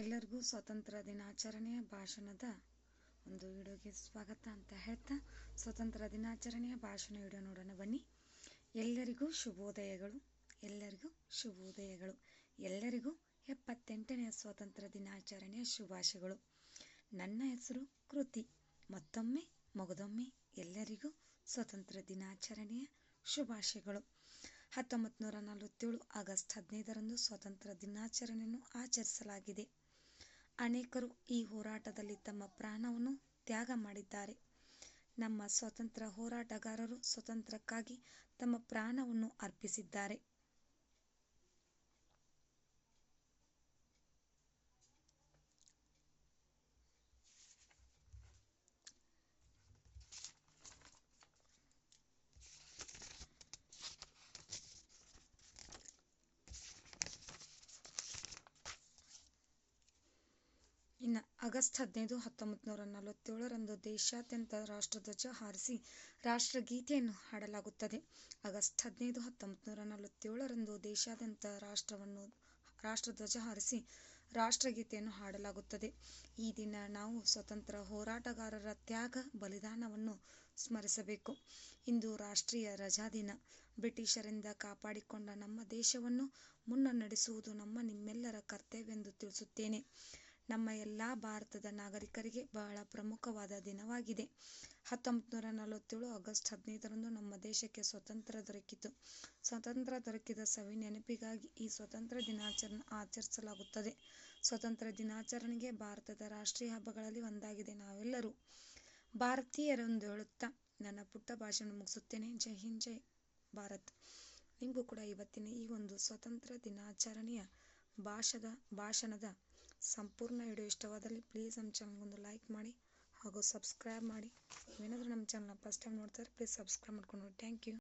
ಎಲ್ಲರಿಗೂ ಸ್ವಾತಂತ್ರ್ಯ ದಿನಾಚರಣೆಯ ಭಾಷಣದ ಒಂದು ವಿಡಿಯೋಗೆ ಸ್ವಾಗತ ಅಂತ ಹೇಳ್ತಾ ಸ್ವಾತಂತ್ರ್ಯ ದಿನಾಚರಣೆಯ ಭಾಷಣ ವಿಡಿಯೋ ನೋಡೋಣ ಬನ್ನಿ. ಎಲ್ಲರಿಗೂ ಶುಭೋದಯಗಳು ಎಲ್ಲರಿಗೂ ಶುಭೋದಯಗಳು, ಎಲ್ಲರಿಗೂ ಎಪ್ಪತ್ತೆಂಟನೆಯ ಸ್ವಾತಂತ್ರ್ಯ ದಿನಾಚರಣೆಯ ಶುಭಾಶಯಗಳು. ನನ್ನ ಹೆಸರು ಕೃತಿ. ಮತ್ತೊಮ್ಮೆ, ಮಗದೊಮ್ಮೆ ಎಲ್ಲರಿಗೂ ಸ್ವಾತಂತ್ರ್ಯ ದಿನಾಚರಣೆಯ ಶುಭಾಶಯಗಳು. ಹತ್ತೊಂಬತ್ತು ನೂರ ನಲವತ್ತೇಳು ಆಗಸ್ಟ್ ಹದಿನೈದರಂದು ಸ್ವಾತಂತ್ರ್ಯ ದಿನಾಚರಣೆಯನ್ನು ಆಚರಿಸಲಾಗಿದೆ. ಅನೇಕರು ಈ ಹೋರಾಟದಲ್ಲಿ ತಮ್ಮ ಪ್ರಾಣವನ್ನು ತ್ಯಾಗ ಮಾಡಿದ್ದಾರೆ. ನಮ್ಮ ಸ್ವಾತಂತ್ರ್ಯ ಹೋರಾಟಗಾರರು ಸ್ವಾತಂತ್ರ್ಯಕ್ಕಾಗಿ ತಮ್ಮ ಪ್ರಾಣವನ್ನು ಅರ್ಪಿಸಿದ್ದಾರೆ. ಇನ್ನು ಆಗಸ್ಟ್ ಹದಿನೈದು ಹತ್ತೊಂಬತ್ತು ನೂರ ನಲವತ್ತೇಳರಂದು ದೇಶಾದ್ಯಂತ ರಾಷ್ಟ್ರಧ್ವಜ ಹಾರಿಸಿ ರಾಷ್ಟ್ರಗೀತೆಯನ್ನು ಹಾಡಲಾಗುತ್ತದೆ. ಆಗಸ್ಟ್ ಹದಿನೈದು ಹತ್ತೊಂಬತ್ತು ನೂರ ನಲವತ್ತೇಳರಂದು ದೇಶಾದ್ಯಂತ ರಾಷ್ಟ್ರವನ್ನು, ರಾಷ್ಟ್ರಧ್ವಜ ಹಾರಿಸಿ ರಾಷ್ಟ್ರಗೀತೆಯನ್ನು ಹಾಡಲಾಗುತ್ತದೆ. ಈ ದಿನ ನಾವು ಸ್ವತಂತ್ರ ಹೋರಾಟಗಾರರ ತ್ಯಾಗ, ಬಲಿದಾನವನ್ನು ಸ್ಮರಿಸಬೇಕು. ಇಂದು ರಾಷ್ಟ್ರೀಯ ರಜಾದಿನ ಬ್ರಿಟಿಷರಿಂದ ಕಾಪಾಡಿಕೊಂಡ ನಮ್ಮ ದೇಶವನ್ನು ಮುನ್ನಡೆಸುವುದು ನಮ್ಮ ನಿಮ್ಮೆಲ್ಲರ ಕರ್ತವ್ಯವೆಂದು ತಿಳಿಸುತ್ತೇನೆ. ನಮ್ಮ ಎಲ್ಲ ಭಾರತದ ನಾಗರಿಕರಿಗೆ ಬಹಳ ಪ್ರಮುಖವಾದ ದಿನವಾಗಿದೆ. ಹತ್ತೊಂಬತ್ತು ನೂರ ನಲವತ್ತೇಳು ಆಗಸ್ಟ್ ಹದಿನೈದರಂದು ನಮ್ಮ ದೇಶಕ್ಕೆ ಸ್ವಾತಂತ್ರ್ಯ ದೊರಕಿತು. ಸ್ವಾತಂತ್ರ್ಯ ದೊರಕಿದ ಸವಿ ನೆನಪಿಗಾಗಿ ಈ ಸ್ವಾತಂತ್ರ್ಯ ದಿನಾಚರಣೆ ಆಚರಿಸಲಾಗುತ್ತದೆ. ಸ್ವಾತಂತ್ರ್ಯ ದಿನಾಚರಣೆಗೆ ಭಾರತದ ರಾಷ್ಟ್ರೀಯ ಹಬ್ಬಗಳಲ್ಲಿ ಒಂದಾಗಿದೆ ನಾವೆಲ್ಲರೂ. ಭಾರತೀಯರೆಂದು ಹೇಳುತ್ತಾ ನನ್ನ ಪುಟ್ಟ ಭಾಷಣ ಮುಗಿಸುತ್ತೇನೆ. ಜೈ ಹಿಂದ್, ಜೈ ಭಾರತ್. ನಿಮಗೂ ಕೂಡ ಇವತ್ತಿನ ಈ ಒಂದು ಸ್ವಾತಂತ್ರ್ಯ ದಿನಾಚರಣೆಯ ಭಾಷದ ಭಾಷಣದ ಸಂಪೂರ್ಣ ವಿಡಿಯೋ ಇಷ್ಟವಾದಲ್ಲಿ ಪ್ಲೀಸ್ ನಮ್ಮ ಚಾನಲ್ಗೊಂದು ಲೈಕ್ ಮಾಡಿ ಹಾಗೂ ಸಬ್ಸ್ಕ್ರೈಬ್ ಮಾಡಿ. ಏನಾದರೂ ನಮ್ಮ ಚಾನಲ್ನ ಫಸ್ಟ್ ಟೈಮ್ ನೋಡ್ತಾರೆ ಪ್ಲೀಸ್ ಸಬ್ಸ್ಕ್ರೈಬ್ ಮಾಡ್ಕೊಂಡು ನೋಡಿ. Thank you